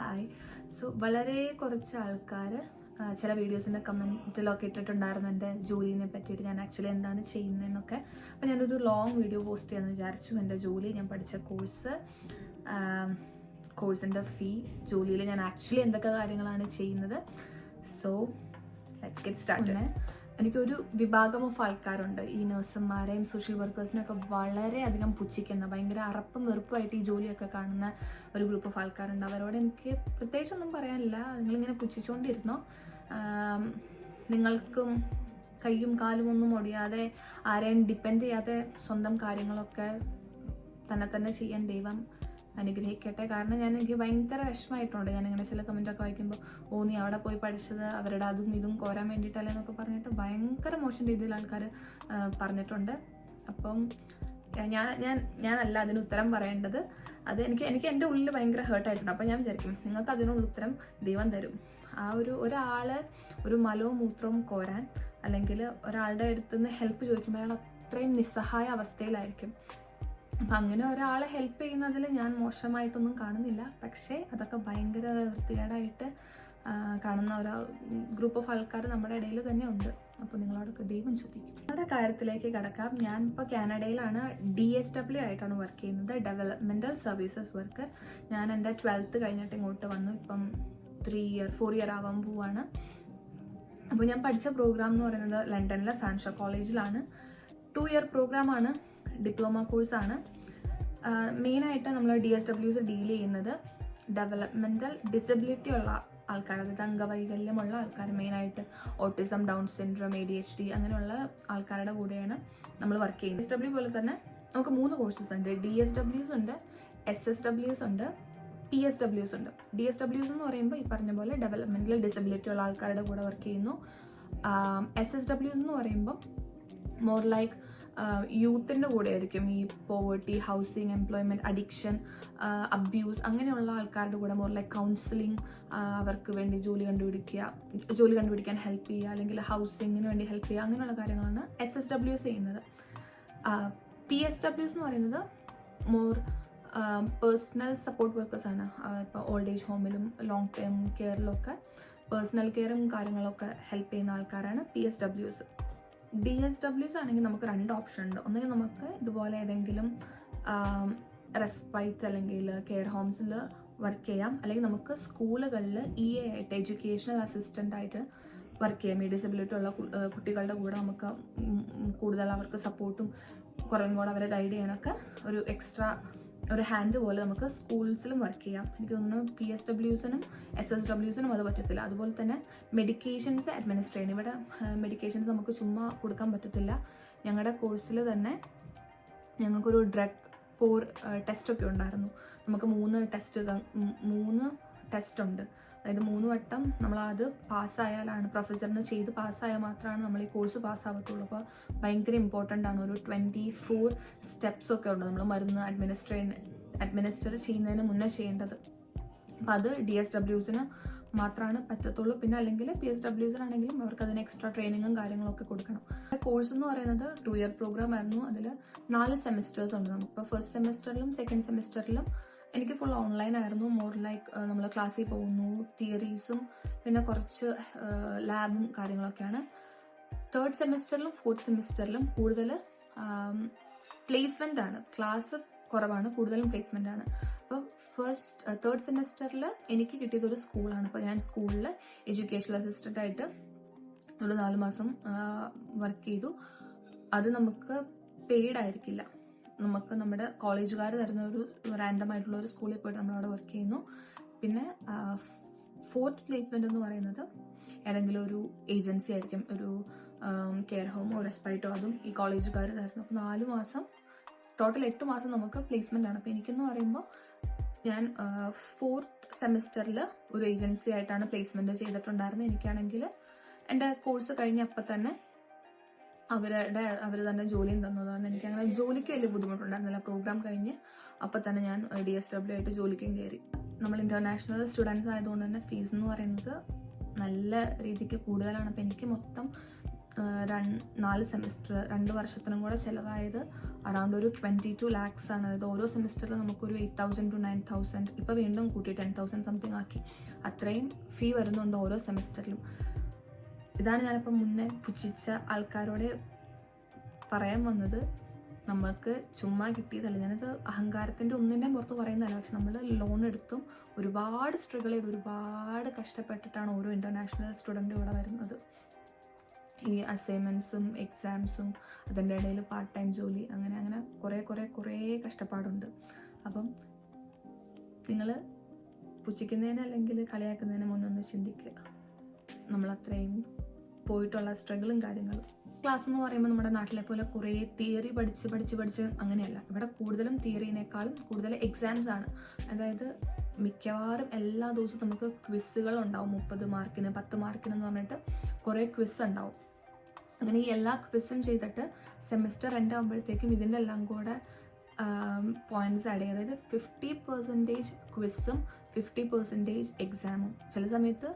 Hi. So വളരെ കുറച്ച് ആൾക്കാർ ചില വീഡിയോസിന്റെ കമന്റിലൊക്കെ ഇട്ടിട്ടുണ്ടായിരുന്നു എന്റെ ജോലിനെ പറ്റിയിട്ട് ഞാൻ ആക്ച്വലി എന്താണ് ചെയ്യുന്നതെന്നൊക്കെ. അപ്പോൾ ഞാനൊരു ലോങ് വീഡിയോ പോസ്റ്റ് ചെയ്യാമെന്ന് വിചാരിച്ചു എന്റെ ജോലി ഞാൻ പഠിച്ച കോഴ്സ് കോഴ്സിന്റെ ഫീ ജോലിയിൽ ഞാൻ ആക്ച്വലി എന്തൊക്കെ കാര്യങ്ങളാണ് ചെയ്യുന്നത്. സോ ലെറ്റ്സ് ഗെറ്റ് സ്റ്റാർട്ട് എനിക്കൊരു വിഭാഗം ഓഫ് ആൾക്കാരുണ്ട്. ഈ നഴ്സുമാരെയും സോഷ്യൽ വർക്കേഴ്സിനെയും ഒക്കെ വളരെയധികം പുച്ഛിക്കുന്ന ഭയങ്കര അറപ്പും വെറുപ്പുമായിട്ട് ഈ ജോലിയൊക്കെ കാണുന്ന ഒരു ഗ്രൂപ്പ് ഓഫ് ആൾക്കാരുണ്ട്. അവരോട് എനിക്ക് പ്രത്യേകിച്ചൊന്നും പറയാനില്ല. നിങ്ങളിങ്ങനെ പുച്ഛിച്ചുകൊണ്ടിരുന്നോ നിങ്ങൾക്കും കൈയും കാലും ഒന്നും ഒടിയാതെ ആരെയും ഡിപ്പെൻഡ് ചെയ്യാതെ സ്വന്തം കാര്യങ്ങളൊക്കെ തന്നെ തന്നെ ചെയ്യാൻ ദൈവം അനുഗ്രഹിക്കട്ടെ. കാരണം ഞാൻ എനിക്ക് ഭയങ്കര വിഷമമായിട്ടുണ്ട്. ഞാൻ ഇങ്ങനെ ചില കമന്റൊക്കെ വായിക്കുമ്പോൾ ഓ നീ അവിടെ പോയി പഠിച്ചത് അവരുടെ അതും ഇതും കോരാൻ വേണ്ടിയിട്ടല്ലേ എന്നൊക്കെ പറഞ്ഞിട്ട് ഭയങ്കര മോശം രീതിയിൽ ആൾക്കാർ പറഞ്ഞിട്ടുണ്ട്. അപ്പം ഞാൻ ഞാൻ ഞാനല്ല അതിന് ഉത്തരം പറയേണ്ടത്. അത് എനിക്ക് എനിക്ക് എന്റെ ഉള്ളിൽ ഭയങ്കര ഹേർട്ടായിട്ടുണ്ട് അപ്പോൾ ഞാൻ വിചാരിക്കും നിങ്ങൾക്ക് അതിനുള്ള ഉത്തരം ദൈവം തരും. ആ ഒരു ഒരാൾ ഒരു മലവും മൂത്രവും കോരാൻ അല്ലെങ്കിൽ ഒരാളുടെ അടുത്ത് നിന്ന് ഹെൽപ്പ് ചോദിക്കുമ്പോൾ അയാൾ അത്രയും നിസ്സഹായ അവസ്ഥയിലായിരിക്കും. അപ്പം അങ്ങനെ ഒരാളെ ഹെൽപ്പ് ചെയ്യുന്നതിൽ ഞാൻ മോശമായിട്ടൊന്നും കാണുന്നില്ല. പക്ഷേ അതൊക്കെ ഭയങ്കര വൃത്തികേടായിട്ട് കാണുന്ന ഒരു ഗ്രൂപ്പ് ഓഫ് ആൾക്കാർ നമ്മുടെ ഇടയിൽ തന്നെ ഉണ്ട്. അപ്പോൾ നിങ്ങളോടൊക്കെ ദൈവം ചോദിക്കും. നമ്മുടെ കാര്യത്തിലേക്ക് കിടക്കാം. ഞാൻ ഇപ്പോൾ കാനഡയിലാണ് ഡി എസ് ഡബ്ല്യു ആയിട്ടാണ് വർക്ക് ചെയ്യുന്നത്. ഡെവലപ്മെന്റൽ സർവീസസ് വർക്കർ ഞാൻ എന്റെ ട്വൽത്ത് കഴിഞ്ഞിട്ട് ഇങ്ങോട്ട് വന്നു. ഇപ്പം ത്രീ ഇയർ ഫോർ ഇയർ ആവാൻ പോവാണ്. അപ്പോൾ ഞാൻ പഠിച്ച പ്രോഗ്രാം എന്ന് പറയുന്നത് ലണ്ടനിലെ ഫാൻഷ കോളേജിലാണ്. ടു ഇയർ പ്രോഗ്രാമാണ് ഡിപ്ലോമ കോഴ്സാണ്. മെയിനായിട്ട് നമ്മൾ ഡി എസ് ഡബ്ല്യൂസ് ഡീൽ ചെയ്യുന്നത് ഡെവലപ്മെന്റൽ ഡിസബിലിറ്റി ഉള്ള ആൾക്കാർ അതായത് അംഗവൈകല്യമുള്ള ആൾക്കാർ മെയിനായിട്ട് autism down syndrome A D H D അങ്ങനെയുള്ള ആൾക്കാരുടെ കൂടെയാണ് നമ്മൾ വർക്ക് ചെയ്യുന്നത്. എസ് ഡബ്ല്യു പോലെ തന്നെ നമുക്ക് മൂന്ന് കോഴ്സസ് ഉണ്ട്. ഡി എസ് ഡബ്ല്യൂസ് ഉണ്ട് എസ് എസ് ഡബ്ല്യൂസ് ഉണ്ട് പി എസ് ഡബ്ല്യൂസ് ഉണ്ട്. ഡി എസ് ഡബ്ല്യൂസ് എന്ന് പറയുമ്പോൾ ഈ പറഞ്ഞ പോലെ ഡെവലപ്മെന്റൽ ഡിസബിലിറ്റി ഉള്ള ആൾക്കാരുടെ കൂടെ വർക്ക് ചെയ്യുന്നു. എസ് എസ് ഡബ്ല്യൂസ് എന്ന് പറയുമ്പോൾ മോർ ലൈക്ക് യൂത്തിന്റെ കൂടെ ആയിരിക്കും ഈ poverty housing employment addiction abuse അങ്ങനെയുള്ള ആൾക്കാരുടെ കൂടെ ലൈക്ക് കൗൺസിലിംഗ് അവർക്ക് വേണ്ടി ജോലി കണ്ടുപിടിക്കുക ജോലി കണ്ടുപിടിക്കാൻ ഹെൽപ്പ് ചെയ്യുക അല്ലെങ്കിൽ ഹൗസിങ്ങിന് വേണ്ടി ഹെൽപ്പ് ചെയ്യുക അങ്ങനെയുള്ള കാര്യങ്ങളാണ് എസ് എസ് ഡബ്ല്യൂസ് ചെയ്യുന്നത്. പി എസ് ഡബ്ല്യൂസ് എന്ന് പറയുന്നത് മോർ പേഴ്സണൽ സപ്പോർട്ട് വർക്കേഴ്സാണ് ഇപ്പോൾ old age ഹോമിലും long term കെയറിലൊക്കെ personal കെയറും കാര്യങ്ങളൊക്കെ ഹെൽപ്പ് ചെയ്യുന്ന ആൾക്കാരാണ് പി എസ് ഡബ്ല്യൂസ് ഡി എസ് ഡബ്ല്യൂസ് ആണെങ്കിൽ നമുക്ക് രണ്ട് ഓപ്ഷൻ ഉണ്ട്. ഒന്നുകിൽ നമുക്ക് ഇതുപോലെ ഏതെങ്കിലും റെസ്പൈറ്റ്സ് അല്ലെങ്കിൽ കെയർ ഹോംസിൽ വർക്ക് ചെയ്യാം. അല്ലെങ്കിൽ നമുക്ക് സ്കൂളുകളിൽ ഇ എ ആയിട്ട് എഡ്യൂക്കേഷണൽ അസിസ്റ്റന്റ് ആയിട്ട് വർക്ക് ചെയ്യാം. ഈ ഡിസബിലിറ്റി ഉള്ള കുട്ടികളുടെ കൂടെ നമുക്ക് കൂടുതൽ അവർക്ക് സപ്പോർട്ടും കുറേ കൂടെ അവരെ ഗൈഡ് ചെയ്യാനൊക്കെ ഒരു എക്സ്ട്രാ ഒരു ഹാൻഡ് പോലെ നമുക്ക് സ്കൂൾസിലും വർക്ക് ചെയ്യാം. എനിക്ക് തോന്നുന്നു പി എസ് ഡബ്ല്യൂസിനും എസ് എസ് ഡബ്ല്യൂസിനും അത് പറ്റത്തില്ല. അതുപോലെ തന്നെ മെഡിക്കേഷൻസ് അഡ്മിനിസ്ട്രേറ്റ് ചെയ്യണം. ഇവിടെ മെഡിക്കേഷൻസ് നമുക്ക് ചുമ്മാ കൊടുക്കാൻ പറ്റത്തില്ല. ഞങ്ങളുടെ കോഴ്സിൽ തന്നെ ഞങ്ങൾക്കൊരു ഡ്രഗ് പോർ ടെസ്റ്റൊക്കെ ഉണ്ടായിരുന്നു. നമുക്ക് മൂന്ന് ടെസ്റ്റ് മൂന്ന് ടെസ്റ്റ് ഉണ്ട്. അതായത് മൂന്ന് വട്ടം നമ്മളത് പാസ്സായാലാണ് പ്രൊഫസറിന് ചെയ്ത് പാസ്സായാൽ മാത്രമാണ് നമ്മൾ ഈ കോഴ്സ് പാസ്സാവത്തുള്ളൂ. അപ്പോൾ ഭയങ്കര ഇമ്പോർട്ടന്റ് ആണ്. ഒരു ട്വന്റി ഫോർ സ്റ്റെപ്സ് ഒക്കെ ഉണ്ട് നമ്മൾ മരുന്ന് അഡ്മിനിസ്ട്രേ അഡ്മിനിസ്റ്റർ ചെയ്യുന്നതിന് മുന്നേ ചെയ്യേണ്ടത്. അപ്പോൾ അത് ഡി എസ് ഡബ്ല്യൂസിന് മാത്രമാണ് പറ്റത്തുള്ളൂ. പിന്നെ അല്ലെങ്കിൽ പി എസ് ഡബ്ല്യൂസിനാണെങ്കിലും അവർക്ക് അതിന് എക്സ്ട്രാ ട്രെയിനിങ്ങും കാര്യങ്ങളൊക്കെ കൊടുക്കണം. കോഴ്സ് എന്ന് പറയുന്നത് ടു ഇയർ പ്രോഗ്രാം ആയിരുന്നു. അതിൽ നാല് സെമിസ്റ്റേഴ്സ് ഉണ്ട് നമുക്ക്. ഫസ്റ്റ് സെമിസ്റ്ററിലും സെക്കൻഡ് സെമിസ്റ്ററിലും എനിക്ക് ഫുൾ ഓൺലൈൻ ആയിരുന്നു. മോർ ലൈക്ക് നമ്മൾ ക്ലാസ്സിൽ പോകുന്നു തിയറീസും പിന്നെ കുറച്ച് ലാബും കാര്യങ്ങളൊക്കെയാണ്. തേർഡ് സെമിസ്റ്ററിലും ഫോർത്ത് സെമിസ്റ്ററിലും കൂടുതൽ പ്ലേസ്മെന്റ് ആണ്. ക്ലാസ് കുറവാണ് കൂടുതലും പ്ലേസ്മെന്റ് ആണ്. അപ്പോൾ ഫസ്റ്റ് തേർഡ് സെമിസ്റ്ററിൽ എനിക്ക് കിട്ടിയത് ഒരു സ്കൂളാണ് അപ്പോൾ ഞാൻ സ്കൂളിൽ എഡ്യൂക്കേഷണൽ അസിസ്റ്റന്റ് ആയിട്ട് ഒരു നാല് മാസം വർക്ക് ചെയ്തു. അത് നമുക്ക് പെയ്ഡ് ആയിരിക്കില്ല. നമുക്ക് നമ്മുടെ കോളേജുകാർ തരുന്ന ഒരു റാൻഡം ആയിട്ടുള്ള ഒരു സ്കൂളിൽ പോയിട്ട് നമ്മളവിടെ വർക്ക് ചെയ്യുന്നു. പിന്നെ ഫോർത്ത് പ്ലേസ്മെന്റ് എന്ന് പറയുന്നത് ഏതെങ്കിലും ഒരു ഏജൻസി ആയിരിക്കും. ഒരു കെയർ ഹോമോ റെസ്പൈറ്റോ അതും ഈ കോളേജുകാർ തരുന്നു. അപ്പോൾ നാല് മാസം ടോട്ടൽ എട്ട് മാസം നമുക്ക് പ്ലേസ്മെന്റ് ആണ്. അപ്പോൾ എനിക്കെന്ന് പറയുമ്പോൾ ഞാൻ ഫോർത്ത് സെമിസ്റ്ററിൽ ഒരു ഏജൻസി ആയിട്ടാണ് പ്ലേസ്മെന്റ് ചെയ്തിട്ടുണ്ടായിരുന്നത് എനിക്കാണെങ്കിൽ എന്റെ കോഴ്സ് കഴിഞ്ഞപ്പോൾ തന്നെ അവരുടെ അവർ തന്നെ ജോലിയും തന്നതാണ്. എനിക്ക് അങ്ങനെ ജോലിക്ക് വലിയ ബുദ്ധിമുട്ടുണ്ടായിരുന്നില്ല. പ്രോഗ്രാം കഴിഞ്ഞ് അപ്പം തന്നെ ഞാൻ ഡി എസ് ഡബ്ല്യു ആയിട്ട് ജോലിക്കും കയറി നമ്മൾ ഇന്റർനാഷണൽ സ്റ്റുഡൻസ് ആയതുകൊണ്ട് തന്നെ ഫീസ് എന്ന് പറയുന്നത് നല്ല രീതിക്ക് കൂടുതലാണ്. അപ്പം എനിക്ക് മൊത്തം നാല് സെമിസ്റ്റർ രണ്ട് വർഷത്തിനും കൂടെ ചിലവായത് അറൗണ്ട് ഒരു ട്വന്റി ടു ലാക്സ് ആണ്. അതായത് ഓരോ സെമിസ്റ്ററിൽ നമുക്കൊരു eight thousand to nine thousand ഇപ്പോൾ വീണ്ടും കൂട്ടി ടെൻ തൗസൻഡ് സംതിങ് ആക്കി. അത്രയും ഫീ വരുന്നുണ്ട് ഓരോ സെമിസ്റ്ററിലും ഇതാണ് ഞാനിപ്പോൾ മുന്നേ പുച്ഛിച്ച ആൾക്കാരോട് പറയാൻ വന്നത്. നമ്മൾക്ക് ചുമ്മാ കിട്ടിയതല്ല. ഞാനത് അഹങ്കാരത്തിന്റെ ഒന്നിന്റെയും പുറത്ത് പറയുന്നതല്ല. പക്ഷെ നമ്മൾ ലോൺ എടുത്തും ഒരുപാട് സ്ട്രഗിൾ ചെയ്ത് ഒരുപാട് കഷ്ടപ്പെട്ടിട്ടാണ് ഓരോ ഇന്റർനാഷണൽ സ്റ്റുഡന്റും ഇവിടെ വരുന്നത്. ഈ അസൈൻമെന്റ്സും എക്സാംസും അതിന്റെ ഇടയിൽ പാർട്ട് ടൈം ജോലി അങ്ങനെ അങ്ങനെ കുറേ കുറേ കുറേ കഷ്ടപ്പാടുണ്ട്. അപ്പം നിങ്ങൾ പുച്ഛിക്കുന്നതിന് അല്ലെങ്കിൽ കളിയാക്കുന്നതിന് മുന്നൊന്ന് ചിന്തിക്കുക. നമ്മളത്രയും പോയിട്ടുള്ള സ്ട്രഗിളും കാര്യങ്ങളും. ക്ലാസ് എന്ന് പറയുമ്പോൾ നമ്മുടെ നാട്ടിലെ പോലെ കുറേ തിയറി പഠിച്ച് പഠിച്ച് പഠിച്ച് അങ്ങനെയല്ല. ഇവിടെ കൂടുതലും തിയറിനേക്കാളും കൂടുതൽ എക്സാംസ് ആണ്. അതായത് മിക്കവാറും എല്ലാ ദിവസവും നമുക്ക് ക്വിസ്സുകൾ ഉണ്ടാവും. മുപ്പത് മാർക്കിന് പത്ത് മാർക്കിന് എന്ന് പറഞ്ഞിട്ട് കുറേ ക്വിസ് ഉണ്ടാവും. അങ്ങനെ ഈ എല്ലാ ക്വിസും ചെയ്തിട്ട് സെമിസ്റ്റർ എൻഡ് ആകുമ്പോഴത്തേക്കും ഇതിന്റെ എല്ലാം കൂടെ പോയിന്റ്സ് ആഡ് ചെയ്യുക അതായത് ഫിഫ്റ്റി പെർസെന്റേജ് ക്വിസും ഫിഫ്റ്റി പെർസെന്റേജ് എക്സാമും ചില സമയത്ത്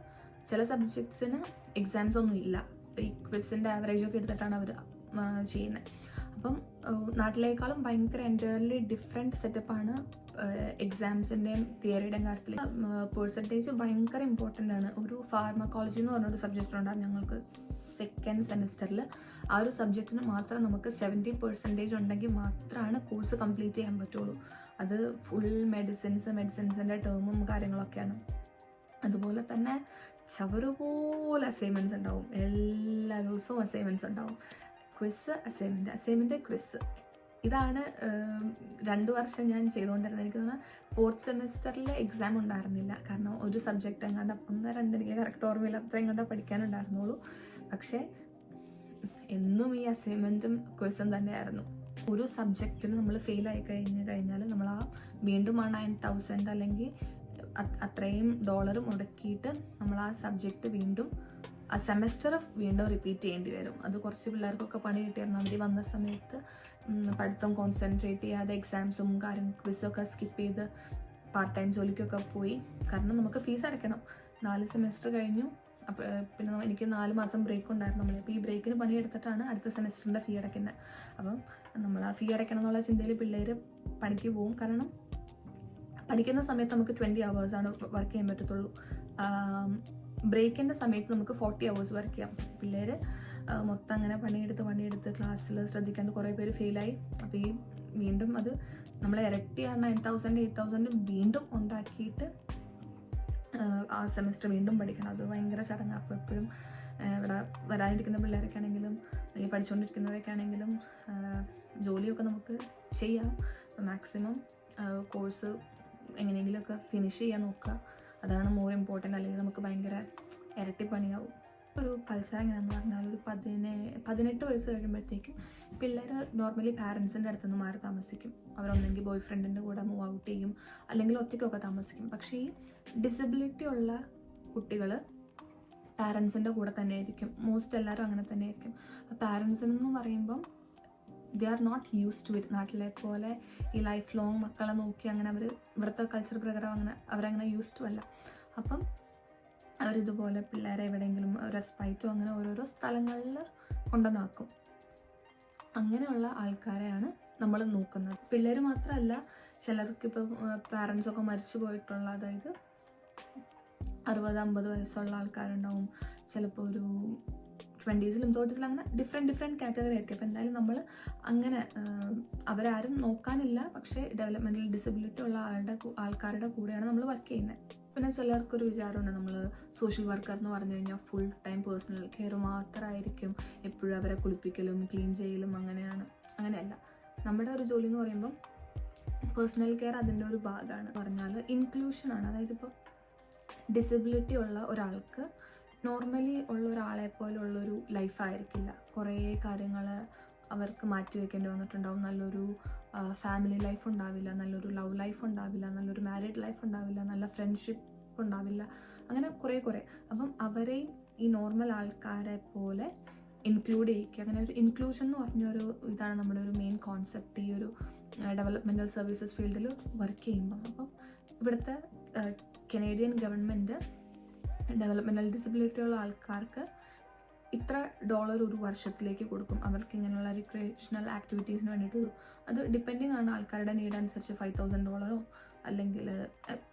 ചില സബ്ജക്ട്സിന് എക്സാംസ് ഒന്നും ഇല്ല. ഈ ക്വിസിന്റെ ആവറേജ് ഒക്കെ എടുത്തിട്ടാണ് അവർ ചെയ്യുന്നത് അപ്പം നാട്ടിലേക്കാളും ഭയങ്കര എന്റയർലി ഡിഫറെന്റ് സെറ്റപ്പാണ് എക്സാംസിന്റെയും തിയറിയുടെയും കാര്യത്തിൽ പേഴ്സന്റേജ് ഭയങ്കര ഇമ്പോർട്ടന്റ് ആണ്. ഒരു ഫാർമക്കോളജി എന്ന് പറഞ്ഞൊരു സബ്ജക്റ്റ് ഉണ്ടായിരുന്നു ഞങ്ങൾക്ക് സെക്കൻഡ് സെമിസ്റ്ററിൽ ആ ഒരു സബ്ജക്റ്റിന് മാത്രം നമുക്ക് സെവന്റി പെർസെന്റേജ് ഉണ്ടെങ്കിൽ മാത്രമാണ് കോഴ്സ് കംപ്ലീറ്റ് ചെയ്യാൻ പറ്റുള്ളൂ. അത് ഫുൾ മെഡിസിൻസ് മെഡിസിൻസിന്റെ ടേമും കാര്യങ്ങളൊക്കെയാണ്. അതുപോലെ തന്നെ ചവറുപോലെ അസൈൻമെന്റ്സ് ഉണ്ടാവും. എല്ലാ ദിവസവും അസൈൻമെന്റ്സ് ഉണ്ടാവും. ക്വിസ് അസൈൻമെന്റ് അസൈൻമെന്റ് ക്വിസ് ഇതാണ് രണ്ട് വർഷം ഞാൻ ചെയ്തുകൊണ്ടിരുന്നത്. എനിക്ക് തോന്നുന്നു ഫോർത്ത് സെമിസ്റ്ററിൽ എക്സാം ഉണ്ടായിരുന്നില്ല. കാരണം ഒരു സബ്ജക്റ്റ് എങ്ങാണ്ട് ഒന്ന് രണ്ട് എനിക്ക് കറക്റ്റ് ഓർമ്മയില്ല. അത്ര എങ്ങാണ്ട് പഠിക്കാനുണ്ടായിരുന്നുള്ളൂ പക്ഷേ എന്നും ഈ അസൈൻമെന്റും ക്വസ്റ്റും തന്നെയായിരുന്നു. ഒരു സബ്ജക്റ്റിന് നമ്മൾ ഫെയിൽ ആയി കഴിഞ്ഞ് കഴിഞ്ഞാൽ നമ്മൾ ആ വീണ്ടും ആ നയൻ തൗസൻഡ് അല്ലെങ്കിൽ അത്രയും ഡോളർ മുടക്കിയിട്ട് നമ്മൾ ആ സബ്ജക്റ്റ് വീണ്ടും ആ സെമസ്റ്റർ വീണ്ടും റിപ്പീറ്റ് ചെയ്യേണ്ടി വരും. അത് കുറച്ച് പിള്ളേർക്കൊക്കെ പണി കിട്ടിയായിരുന്നു. അവർ വന്ന സമയത്ത് പഠിത്തം കോൺസെൻട്രേറ്റ് ചെയ്യാതെ എക്സാംസും കാര്യം ക്വിസൊക്കെ സ്കിപ്പ് ചെയ്ത് പാർട്ട് ടൈം ജോലിക്കൊക്കെ പോയി. കാരണം നമുക്ക് ഫീസ് അടയ്ക്കണം. നാല് സെമസ്റ്റർ കഴിഞ്ഞു. അപ്പോൾ പിന്നെ എനിക്ക് നാല് മാസം ബ്രേക്ക് ഉണ്ടായിരുന്നു നമ്മൾ അപ്പോൾ ഈ ബ്രേക്കിന് പണിയെടുത്തിട്ടാണ് അടുത്ത സെമസ്റ്ററിന്റെ ഫീ അടയ്ക്കുന്നത് അപ്പം നമ്മൾ ആ ഫീ അടയ്ക്കണം എന്നുള്ള ചിന്തയിൽ പിള്ളേർ പണിക്ക് പോകും കാരണം പഠിക്കുന്ന സമയത്ത് നമുക്ക് ട്വന്റി ആണ് വർക്ക് ചെയ്യാൻ പറ്റത്തുള്ളൂ. ബ്രേക്കിന്റെ സമയത്ത് നമുക്ക് ഫോർട്ടി അവേഴ്സ് വർക്ക് ചെയ്യാം. പിള്ളേർ മൊത്തം അങ്ങനെ പണിയെടുത്ത് പണിയെടുത്ത് ക്ലാസ്സിൽ ശ്രദ്ധിക്കാണ്ട് കുറേ പേര് ഫെയിലായി അപ്പോൾ ഈ വീണ്ടും അത് നമ്മൾ ഇരട്ടി ആ നയൻ തൗസൻഡ് എയ്റ്റ് തൗസൻഡ് വീണ്ടും ഉണ്ടാക്കിയിട്ട് ആ സെമിസ്റ്റർ വീണ്ടും പഠിക്കണം. അത് ഭയങ്കര ചടങ്ങാണ് അപ്പോൾ എപ്പോഴും ഇവിടെ വരാനിരിക്കുന്ന പിള്ളേരൊക്കെ ആണെങ്കിലും ഈ പഠിച്ചുകൊണ്ടിരിക്കുന്നവരൊക്കെ ആണെങ്കിലും ജോലിയൊക്കെ നമുക്ക് ചെയ്യാം. മാക്സിമം കോഴ്സ് എങ്ങനെയെങ്കിലുമൊക്കെ ഫിനിഷ് ചെയ്യാൻ നോക്കുക. അതാണ് മോർ ഇമ്പോർട്ടന്റ് അല്ലെങ്കിൽ നമുക്ക് ഭയങ്കര ഇരട്ടിപ്പണിയാവും ഒരു കൾച്ചർ എങ്ങനെയാണെന്ന് പറഞ്ഞാൽ ഒരു പതിനെ പതിനെട്ട് വയസ്സ് കഴിയുമ്പോഴത്തേക്കും പിള്ളേർ നോർമലി പാരൻസിന്റെ അടുത്ത് നിന്ന് മാറി താമസിക്കും. അവരൊന്നെങ്കിൽ ബോയ് ഫ്രണ്ടിന്റെ കൂടെ മൂവ് ഔട്ട് ചെയ്യും. അല്ലെങ്കിൽ ഒറ്റയ്ക്കൊക്കെ താമസിക്കും. പക്ഷേ ഈ ഡിസബിലിറ്റി ഉള്ള കുട്ടികൾ പാരൻസിന്റെ കൂടെ തന്നെ ആയിരിക്കും. മോസ്റ്റ് എല്ലാവരും അങ്ങനെ തന്നെ ആയിരിക്കും. പാരൻസിനെന്ന് പറയുമ്പം they are not use to it നാട്ടിലെ പോലെ ഈ ലൈഫ് ലോങ് മക്കളെ നോക്കി അങ്ങനെ അവർ ഇവിടുത്തെ കൾച്ചർ പ്രകാരം അങ്ങനെ അവരങ്ങനെ യൂസ് ടു അല്ല. അപ്പം അവരിതുപോലെ പിള്ളേരെ എവിടെയെങ്കിലും റെസ്പൈറ്റോ അങ്ങനെ ഓരോരോ സ്ഥലങ്ങളിൽ കൊണ്ടുവന്നാക്കും. അങ്ങനെയുള്ള ആൾക്കാരെയാണ് നമ്മൾ നോക്കുന്നത്. പിള്ളേർ മാത്രമല്ല ചിലർക്ക് ഇപ്പോൾ പാരൻസൊക്കെ മരിച്ചു പോയിട്ടുള്ള അതായത് അറുപത് അമ്പത് വയസ്സുള്ള ആൾക്കാരുണ്ടാവും. ചിലപ്പോൾ ഒരു ട്വന്റീസിലും തേർട്ടീസിലും അങ്ങനെ ഡിഫറെന്റ് ഡിഫറെന്റ് കാറ്റഗറി ആയിരിക്കും. അപ്പോൾ എന്തായാലും നമ്മൾ അങ്ങനെ അവരാരും നോക്കാനില്ല. പക്ഷേ ഡെവലപ്മെന്റൽ ഡിസബിലിറ്റി ഉള്ള ആളുടെ ആൾക്കാരുടെ കൂടെയാണ് നമ്മൾ വർക്ക് ചെയ്യുന്നത് പിന്നെ ചിലർക്കൊരു വിചാരമുണ്ട്. നമ്മൾ സോഷ്യൽ വർക്കർ എന്ന് പറഞ്ഞു കഴിഞ്ഞാൽ ഫുൾ ടൈം പേഴ്സണൽ കെയർ മാത്രമായിരിക്കും എപ്പോഴും അവരെ കുളിപ്പിക്കലും ക്ലീൻ ചെയ്യലും അങ്ങനെയാണ്. അങ്ങനെയല്ല. നമ്മുടെ ഒരു ജോലി എന്ന് പറയുമ്പം പേഴ്സണൽ കെയർ അതിന്റെ ഒരു ഭാഗമാണ് പറഞ്ഞാൽ ഇൻക്ലൂഷനാണ് അതായത് ഇപ്പോൾ ഡിസബിലിറ്റി ഉള്ള ഒരാൾക്ക് നോർമലി ഉള്ള ഒരാളെ പോലുള്ളൊരു ലൈഫായിരിക്കില്ല കുറേ കാര്യങ്ങൾ അവർക്ക് മാറ്റി വെക്കേണ്ടി വന്നിട്ടുണ്ടാവും. നല്ലൊരു ഫാമിലി ലൈഫ് ഉണ്ടാവില്ല. നല്ലൊരു ലവ് ലൈഫ് ഉണ്ടാവില്ല. നല്ലൊരു മാരീഡ് ലൈഫ് ഉണ്ടാവില്ല. നല്ല ഫ്രണ്ട്ഷിപ്പ് ഉണ്ടാവില്ല. അങ്ങനെ കുറേ കുറേ. അപ്പം അവരെയും ഈ നോർമൽ ആൾക്കാരെ പോലെ ഇൻക്ലൂഡ് ചെയ്യിക്കുക. അങ്ങനെ ഒരു ഇൻക്ലൂഷൻ എന്ന് പറഞ്ഞൊരു ഇതാണ് നമ്മുടെ ഒരു മെയിൻ കോൺസെപ്റ്റ് ഈ ഒരു ഡെവലപ്മെന്റൽ സർവീസസ് ഫീൽഡിൽ വർക്ക് ചെയ്യുമ്പം. അപ്പം ഇവിടുത്തെ കനേഡിയൻ ഗവൺമെന്റ് ഡെവലപ്മെന്റൽ ഡിസബിലിറ്റി ഉള്ള ആൾക്കാർക്ക് ഇത്ര ഡോളർ ഒരു വർഷത്തിലേക്ക് കൊടുക്കും. അവർക്ക് ഇങ്ങനെയുള്ള റിക്രിയേഷണൽ ആക്ടിവിറ്റീസിന് വേണ്ടിയിട്ട് ഒരു അത് ഡിപ്പെൻഡിങ് ആണ് ആൾക്കാരുടെ നീഡ് അനുസരിച്ച് ഫൈവ് തൗസൻഡ് ഡോളറോ അല്ലെങ്കിൽ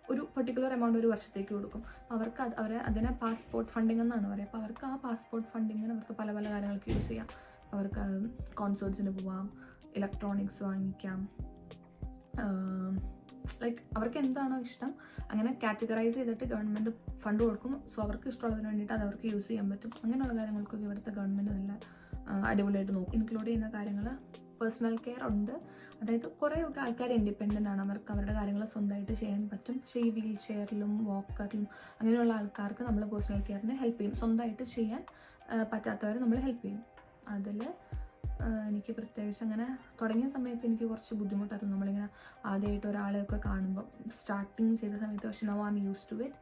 ഒരു പെർട്ടിക്കുലർ എമൗണ്ട് ഒരു വർഷത്തേക്ക് കൊടുക്കും. അവർക്ക് അവരെ അതിനെ പാസ്പോർട്ട് ഫണ്ടിങ് എന്നാണ് പറയുക. അപ്പോൾ അവർക്ക് ആ പാസ്പോർട്ട് ഫണ്ടിങ്ങിന് അവർക്ക് പല പല കാര്യങ്ങൾക്ക് യൂസ് ചെയ്യാം. അവർക്ക് കോൺസേർട്സിന് പോവാം. ഇലക്ട്രോണിക്സ് വാങ്ങിക്കാം. ലൈക്ക് അവർക്ക് എന്താണോ ഇഷ്ടം അങ്ങനെ കാറ്റഗറൈസ് ചെയ്തിട്ട് ഗവൺമെന്റ് ഫണ്ട് കൊടുക്കും. സോ അവർക്ക് ഇഷ്ടമുള്ളതിന് വേണ്ടിയിട്ട് അത് അവർക്ക് യൂസ് ചെയ്യാൻ പറ്റും. അങ്ങനെയുള്ള കാര്യങ്ങൾക്കൊക്കെ ഇവിടുത്തെ ഗവൺമെന്റ് നല്ല അടിപൊളിയായിട്ട് നോക്കും. ഇൻക്ലൂഡ് ചെയ്യുന്ന കാര്യങ്ങൾ പേഴ്സണൽ കെയർ ഉണ്ട്. അതായത് കുറേയൊക്കെ ആൾക്കാർ ഇൻഡിപെൻഡന്റ് ആണ്. അവർക്ക് അവരുടെ കാര്യങ്ങൾ സ്വന്തമായിട്ട് ചെയ്യാൻ പറ്റും. പക്ഷേ ഈ വീൽ ചെയറിലും വാക്കറിലും അങ്ങനെയുള്ള ആൾക്കാർക്ക് നമ്മൾ പേഴ്സണൽ കെയറിനെ ഹെൽപ്പ് ചെയ്യും. സ്വന്തമായിട്ട് ചെയ്യാൻ പറ്റാത്തവരെ നമ്മൾ ഹെൽപ്പ് ചെയ്യും. അതിൽ എനിക്ക് പ്രത്യേകിച്ച് അങ്ങനെ തുടങ്ങിയ സമയത്ത് എനിക്ക് കുറച്ച് ബുദ്ധിമുട്ടായിരുന്നു. നമ്മളിങ്ങനെ ആദ്യമായിട്ട് ഒരാളെയൊക്കെ കാണുമ്പോൾ സ്റ്റാർട്ടിങ് ചെയ്ത സമയത്ത് പക്ഷെ no am use to it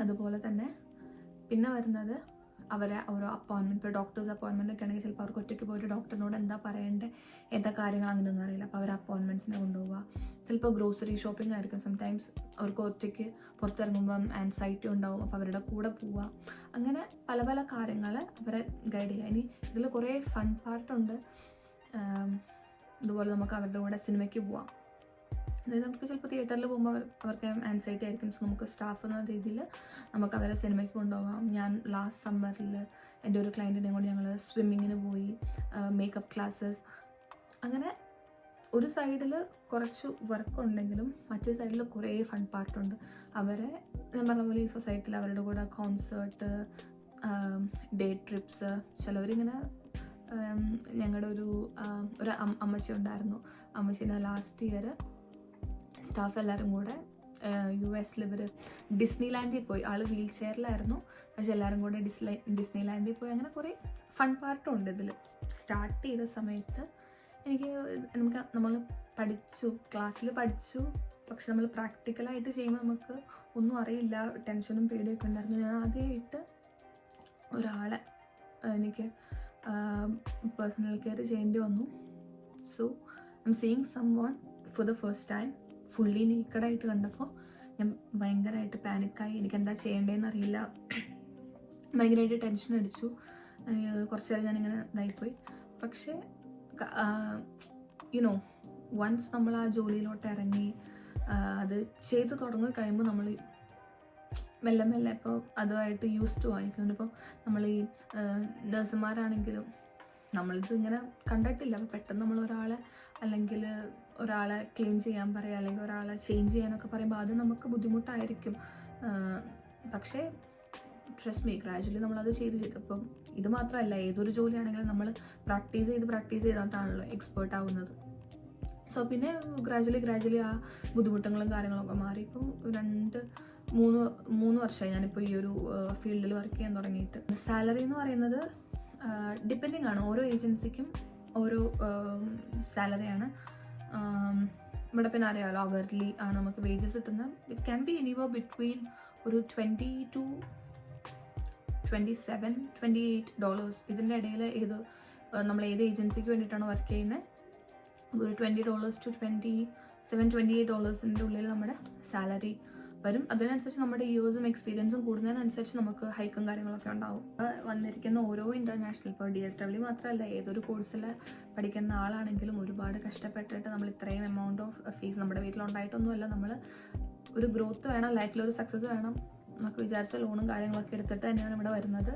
അതുപോലെ തന്നെ പിന്നെ വരുന്നത് അവരെ ഓരോ അപ്പോയിൻമെന്റ് ഇപ്പോൾ ഡോക്ടേഴ്സ് അപ്പോയിൻമെന്റ് ഒക്കെ ആണെങ്കിൽ ചിലപ്പോൾ അവർക്ക് ഒറ്റയ്ക്ക് പോയിട്ട് ഡോക്ടറിനോട് എന്താ പറയേണ്ടത് എന്താ കാര്യങ്ങൾ അങ്ങനെയൊന്നും അറിയില്ല. അപ്പോൾ അവർ അപ്പോയിൻമെന്റ്സിനെ കൊണ്ടുപോവുക ചിലപ്പോൾ ഗ്രോസറി ഷോപ്പിംഗ് ആയിരിക്കും. സംടൈംസ് അവർക്ക് ഒറ്റയ്ക്ക് പുറത്തിറങ്ങുമ്പം ആൻസൈറ്റി ഉണ്ടാവും. അപ്പോൾ അവരുടെ കൂടെ പോവുക അങ്ങനെ പല പല കാര്യങ്ങൾ അവരെ ഗൈഡ് ചെയ്യുക ഇനി ഇതിൽ കുറേ ഫൺ പാർട്ടുണ്ട് ഇതുപോലെ നമുക്ക് അവരുടെ കൂടെ സിനിമയ്ക്ക് പോവാം. അതായത് നമുക്ക് ചിലപ്പോൾ തിയേറ്ററിൽ പോകുമ്പോൾ അവർ അവർക്ക് ആൻസൈറ്റി ആയിരിക്കും. സോ നമുക്ക് സ്റ്റാഫ് എന്ന രീതിയിൽ നമുക്ക് അവരെ സിനിമയ്ക്ക് കൊണ്ടുപോകാം. ഞാൻ ലാസ്റ്റ് സമ്മറിൽ എന്റെ ഒരു ക്ലയന്റിനെ കൊണ്ട് ഞങ്ങൾ സ്വിമ്മിങ്ങിന് പോയി മേക്കപ്പ് ക്ലാസ്സസ് അങ്ങനെ ഒരു സൈഡിൽ കുറച്ച് വർക്ക് ഉണ്ടെങ്കിലും മറ്റേ സൈഡിൽ കുറേ ഫൺ പാർട്ടുണ്ട് അവരെ ഞാൻ പറഞ്ഞ പോലെ ഈ സൊസൈറ്റിയിൽ അവരുടെ കൂടെ കോൺസേർട്ട് ഡേ ട്രിപ്സ് ചിലവരിങ്ങനെ ഞങ്ങളുടെ ഒരു ഒരു അമ്മച്ചി ഉണ്ടായിരുന്നു അമ്മച്ചീനെ ലാസ്റ്റ് ഇയർ സ്റ്റാഫ് എല്ലാവരും കൂടെ യു എസിൽ ഇവർ ഡിസ്നി ലാൻഡിൽ പോയി. ആൾ വീൽ ചെയറിലായിരുന്നു. പക്ഷെ എല്ലാവരും കൂടെ ഡിസ്ലൈ ഡിസ്നി ലാൻഡിൽ പോയി. അങ്ങനെ കുറേ ഫൺ പാർട്ടും ഉണ്ട് ഇതിൽ സ്റ്റാർട്ട് ചെയ്ത സമയത്ത് എനിക്ക് നമുക്ക് നമ്മൾ പഠിച്ചു ക്ലാസ്സിൽ പഠിച്ചു. പക്ഷെ നമ്മൾ പ്രാക്ടിക്കലായിട്ട് ചെയ്യുമ്പോൾ നമുക്ക് ഒന്നും അറിയില്ല. ടെൻഷനും പേടിയൊക്കെ ഉണ്ടായിരുന്നു. ഞാൻ ആദ്യമായിട്ട് ഒരാളെ എനിക്ക് പേഴ്സണൽ കെയർ ചെയ്യേണ്ടി വന്നു. So I'm seeing someone for the first time fully നീക്കഡായിട്ട് കണ്ടപ്പോൾ ഞാൻ ഭയങ്കരമായിട്ട് പാനിക്കായി എനിക്ക് എന്താ ചെയ്യേണ്ടതെന്ന് അറിയില്ല ഭയങ്കരമായിട്ട് ടെൻഷൻ അടിച്ചു. കുറച്ച് നേരം ഞാനിങ്ങനെ ഇതായിപ്പോയി. പക്ഷേ യുനോ വൺസ് നമ്മൾ ആ ജോലിയിലോട്ട് ഇറങ്ങി അത് ചെയ്ത് തുടങ്ങി കഴിയുമ്പോൾ നമ്മൾ മെല്ലെ മെല്ലെ ഇപ്പോൾ അതുമായിട്ട് യൂസ് ടു ആയിരിക്കും. ഇപ്പോൾ നമ്മൾ ഈ നഴ്സുമാരാണെങ്കിലും നമ്മളിത് ഇങ്ങനെ കണ്ടിട്ടില്ല. പെട്ടെന്ന് നമ്മൾ ഒരാളെ അല്ലെങ്കിൽ ഒരാളെ ക്ലീൻ ചെയ്യാൻ പറയുക അല്ലെങ്കിൽ ഒരാളെ ചേഞ്ച് ചെയ്യാനൊക്കെ പറയുമ്പോൾ അത് നമുക്ക് ബുദ്ധിമുട്ടായിരിക്കും. പക്ഷേ ട്രസ്റ്റ് മീ ഗ്രാജുവലി നമ്മളത് ചെയ്ത് ചെയ്ത്. അപ്പം ഇത് മാത്രമല്ല ഏതൊരു ജോലിയാണെങ്കിലും നമ്മൾ പ്രാക്ടീസ് ചെയ്ത് പ്രാക്ടീസ് ചെയ്തിട്ടാണല്ലോ എക്സ്പേർട്ട് ആവുന്നത്. സോ പിന്നെ ഗ്രാജുവലി ഗ്രാജുവലി ആ ബുദ്ധിമുട്ടുകളും കാര്യങ്ങളൊക്കെ മാറി. ഇപ്പം രണ്ട് മൂന്ന് മൂന്ന് വർഷമായി ഞാനിപ്പോൾ ഈ ഒരു ഫീൽഡിൽ വർക്ക് ചെയ്യാൻ തുടങ്ങിയിട്ട്. സാലറി എന്ന് പറയുന്നത് ഡിപ്പെൻഡിങ് ആണ്. ഓരോ ഏജൻസിക്കും ഓരോ സാലറിയാണ് ഇവിടെ പിന്നെ അറിയാമല്ലോ അവർലി ആണ് നമുക്ക് വേജസ് കിട്ടുന്നത് it can be anywhere between ഒരു twenty to twenty seven twenty eight dollars ഇതിന്റെ ഇടയിൽ ഏത് നമ്മൾ ഏത് ഏജൻസിക്ക് വേണ്ടിയിട്ടാണ് വർക്ക് ചെയ്യുന്നത് ഒരു twenty dollars to twenty seven twenty eight ഡോളേഴ്സിന്റെ ഉള്ളിൽ നമ്മുടെ സാലറി വരും. അതിനനുസരിച്ച് നമ്മുടെ ഇയേഴ്സും എക്സ്പീരിയൻസും കൂടുന്നതിനനുസരിച്ച് നമുക്ക് ഹൈക്കും കാര്യങ്ങളൊക്കെ ഉണ്ടാവും. വന്നിരിക്കുന്ന ഓരോ ഇന്റർനാഷണൽ ഇപ്പോൾ ഡി എസ് ഡബ്ല്യു മാത്രമല്ല ഏതൊരു കോഴ്സിൽ പഠിക്കുന്ന ആളാണെങ്കിലും ഒരുപാട് കഷ്ടപ്പെട്ടിട്ട് നമ്മൾ ഇത്രയും എമൗണ്ട് ഓഫ് ഫീസ് നമ്മുടെ വീട്ടിലുണ്ടായിട്ടൊന്നുമല്ല. നമ്മൾ ഒരു ഗ്രോത്ത് വേണം ലൈഫിൽ ഒരു സക്സസ് വേണം നമുക്ക് വിചാരിച്ച ലോണും കാര്യങ്ങളൊക്കെ എടുത്തിട്ട് തന്നെയാണ് ഇവിടെ വരുന്നത്.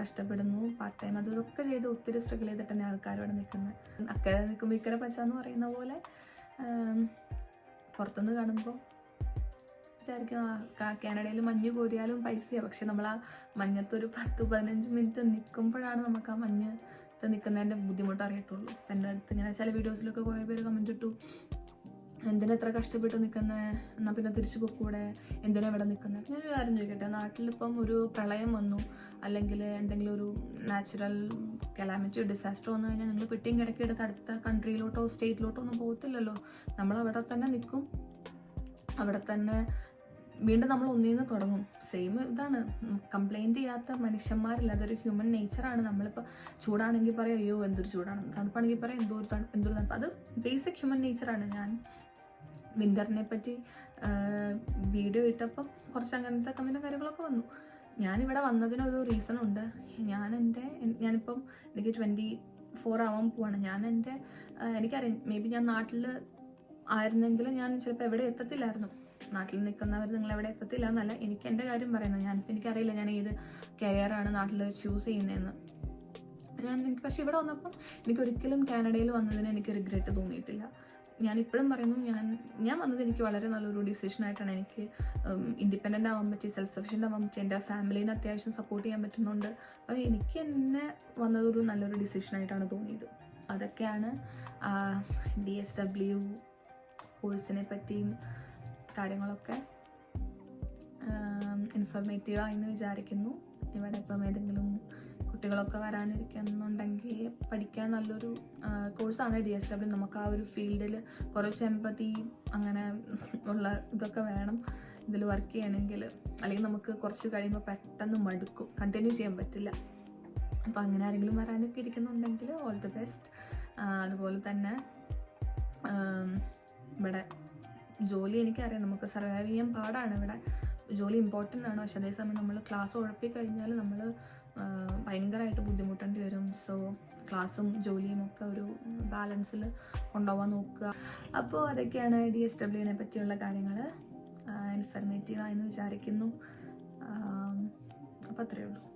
കഷ്ടപ്പെടുന്നു പാർട്ട് ടൈം അത് ഇതൊക്കെ ചെയ്ത് ഒത്തിരി സ്ട്രഗിൾ ചെയ്തിട്ട് തന്നെ ആൾക്കാർ ഇവിടെ നിൽക്കുന്നത് അക്കരെ നിൽക്കുമ്പോൾ ഇക്കരെ പച്ച എന്ന് പറയുന്ന പോലെ പുറത്തുനിന്ന് കാണുമ്പോൾ വിചാരിക്കും ആ കാ- കാനഡയിൽ മഞ്ഞ് കോരിയാലും പൈസയാണ് പക്ഷെ നമ്മൾ ആ മഞ്ഞത്ത് ഒരു പത്ത് പതിനഞ്ച് മിനിറ്റ് നിൽക്കുമ്പോഴാണ് നമുക്ക് ആ മഞ്ഞ് നിൽക്കുന്നതിന്റെ ബുദ്ധിമുട്ട് അറിയത്തുള്ളൂ. എന്റെ അടുത്ത് ഇങ്ങനെ ചില വീഡിയോസിലൊക്കെ കുറേ പേര് കമന്റ് ഇട്ടു. എന്തിനാ എത്ര കഷ്ടപ്പെട്ട് നിൽക്കുന്നത് എന്നാൽ പിന്നെ തിരിച്ചു പോക്കൂടെ? എന്തിനാ ഇവിടെ നിൽക്കുന്നത് ഞാൻ ഒരു കാര്യം ചോദിക്കട്ടെ. നാട്ടിലിപ്പം ഒരു പ്രളയം വന്നു. അല്ലെങ്കിൽ എന്തെങ്കിലും ഒരു നാച്ചുറൽ കലാമിറ്റി ഡിസാസ്റ്റർ വന്നു കഴിഞ്ഞാൽ നിങ്ങൾ പെട്ടിയും കിടക്കിയെടുത്ത് അടുത്ത കൺട്രിയിലോട്ടോ സ്റ്റേറ്റിലോട്ടോ ഒന്നും പോകത്തില്ലല്ലോ. നമ്മൾ അവിടെ തന്നെ നിൽക്കും. അവിടെ തന്നെ വീണ്ടും നമ്മൾ ഒന്നിൽ നിന്ന് തുടങ്ങും. സെയിം ഇതാണ്. കംപ്ലൈന്റ് ചെയ്യാത്ത മനുഷ്യന്മാരില്ല. അതൊരു ഹ്യൂമൻ നേച്ചറാണ് നമ്മളിപ്പോൾ ചൂടാണെങ്കിൽ പറയാം അയ്യോ എന്തൊരു ചൂടാണ്. തണുപ്പാണെങ്കിൽ പറയാം എന്തോ ഒരു തണു എന്തൊരു തണുപ്പ്. അത് ബേസിക് ഹ്യൂമൻ നേച്ചറാണ് ഞാൻ വിന്ററിനെ പറ്റി വീഡിയോ ഇട്ടപ്പം കുറച്ച് അങ്ങനത്തെ കമന്റും കാര്യങ്ങളൊക്കെ വന്നു. ഞാനിവിടെ വന്നതിനൊരു റീസൺ ഉണ്ട്. ഞാൻ എന്റെ ഞാനിപ്പം എനിക്ക് ട്വന്റി ഫോർ ആവാൻ പോവാണ്. ഞാൻ എന്റെ എനിക്കറിയാം മേ ബി ഞാൻ നാട്ടിൽ ആയിരുന്നെങ്കിൽ ഞാൻ ചിലപ്പോൾ എവിടെ എത്തത്തില്ലായിരുന്നു. നാട്ടിൽ നിൽക്കുന്നവർ നിങ്ങൾ എവിടെ എത്തത്തില്ല എന്നല്ല എനിക്ക് എന്റെ കാര്യം പറയുന്നത്. ഞാൻ എനിക്കറിയില്ല ഞാൻ ഏത് കരിയറാണ് നാട്ടിൽ ചൂസ് ചെയ്യുന്നതെന്ന്. ഞാൻ എനിക്ക് പക്ഷേ ഇവിടെ വന്നപ്പം എനിക്ക് ഒരിക്കലും കാനഡയിൽ വന്നതിന് എനിക്ക് റിഗ്രറ്റ് തോന്നിയിട്ടില്ല. ഞാൻ ഇപ്പോഴും പറയുന്നു ഞാൻ ഞാൻ വന്നത് എനിക്ക് വളരെ നല്ലൊരു ഡിസിഷൻ ആയിട്ടാണ്. എനിക്ക് ഇൻഡിപെൻഡന്റ് ആവാൻ പറ്റി സെൽഫ് സഫിഷ്യന്റ് ആവാൻ പറ്റി എന്റെ ഫാമിലീനെ അത്യാവശ്യം സപ്പോർട്ട് ചെയ്യാൻ പറ്റുന്നുണ്ട്. അപ്പോൾ എനിക്ക് എന്നെ വന്നതൊരു നല്ലൊരു ഡിസിഷൻ ആയിട്ടാണ് തോന്നിയത്. അതൊക്കെയാണ് ഡി എസ് ഡബ്ല്യു കോഴ്സിനെ പറ്റിയും കാര്യങ്ങളൊക്കെ ഇൻഫർമേറ്റീവ് ആയെന്ന് വിചാരിക്കുന്നു. ഇവിടെ ഇപ്പം ഏതെങ്കിലും കുട്ടികളൊക്കെ വരാനിരിക്കുന്നുണ്ടെങ്കിൽ പഠിക്കാൻ നല്ലൊരു കോഴ്സാണ് ഡി എസ് ഡബ്ല്യു നമുക്ക് ആ ഒരു ഫീൽഡിൽ കുറച്ച് എമ്പതി അങ്ങനെ ഉള്ള ഇതൊക്കെ വേണം. ഇതിൽ വർക്ക് ചെയ്യണമെങ്കിൽ അല്ലെങ്കിൽ നമുക്ക് കുറച്ച് കഴിയുമ്പോൾ പെട്ടെന്ന് മടുക്കും. കണ്ടിന്യൂ ചെയ്യാൻ പറ്റില്ല. അപ്പോൾ അങ്ങനെ ആരെങ്കിലും വരാനൊക്കെ ഇരിക്കുന്നുണ്ടെങ്കിൽ ഓൾ ദി ബെസ്റ്റ് അതുപോലെ തന്നെ ഇവിടെ ജോലി എനിക്കറിയാം. നമുക്ക് സർവൈവ് ചെയ്യാൻ പാടാണ് ഇവിടെ. ജോലി ഇമ്പോർട്ടന്റ് ആണ്. പക്ഷെ അതേസമയം നമ്മൾ ക്ലാസ് ഉഴപ്പി കഴിഞ്ഞാൽ നമ്മൾ ഭയങ്കരമായിട്ട് ബുദ്ധിമുട്ടേണ്ടി വരും. സോ ക്ലാസ്സും ജോലിയും ഒക്കെ ഒരു ബാലൻസിൽ കൊണ്ടുപോകാൻ നോക്കുക. അപ്പോൾ അതൊക്കെയാണ് ഡി എസ് ഡബ്ല്യുവിനെ പറ്റിയുള്ള കാര്യങ്ങൾ ഇൻഫർമേറ്റീവ് ആയെന്ന് വിചാരിക്കുന്നു. അപ്പോൾ അത്രയേ ഉള്ളൂ.